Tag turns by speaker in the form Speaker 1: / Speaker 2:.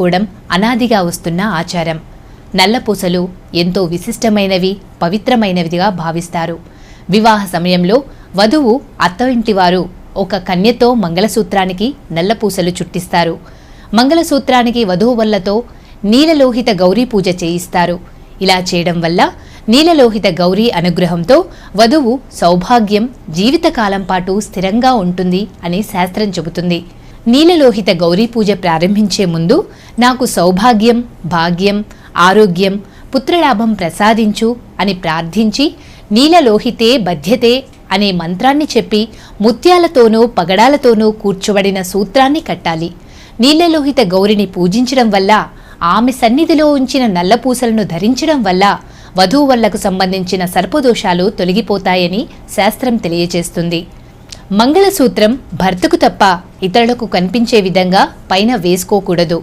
Speaker 1: కూడం అనాదిగా వస్తున్న ఆచారం. నల్లపూసలు ఎంతో విశిష్టమైనవి పవిత్రమైనవిగా భావిస్తారు. వివాహ సమయంలో వధువు అత్త ఇంటివారు ఒక కన్యతో మంగళసూత్రానికి నల్లపూసలు చుట్టిస్తారు. మంగళసూత్రానికి వధువు వల్లతో నీలలోహిత గౌరీ పూజ చేయిస్తారు. ఇలా చేయడం వల్ల నీలలోహిత గౌరీ అనుగ్రహంతో వధువు సౌభాగ్యం జీవితకాలం పాటు స్థిరంగా ఉంటుంది అని శాస్త్రం చెబుతుంది. నీలలోహిత గౌరీ పూజ ప్రారంభించే ముందు నాకు సౌభాగ్యం భాగ్యం ఆరోగ్యం పుత్రలాభం ప్రసాదించు అని ప్రార్థించి నీలలోహితే బధ్యతే అనే మంత్రాన్ని చెప్పి ముత్యాలతోనూ పగడాలతోనూ కూర్చోబడిన సూత్రాన్ని కట్టాలి. నీలలోహిత గౌరిని పూజించడం వల్ల ఆమె సన్నిధిలో ఉంచిన నల్లపూసలను ధరించడం వల్ల వధూవరులకు సంబంధించిన సర్పదోషాలు తొలగిపోతాయని శాస్త్రం తెలియజేస్తుంది మంగళసూత్రం భర్తకు తప్ప ఇతరులకు కనిపించే విధంగా పైన వేసుకోకూడదు.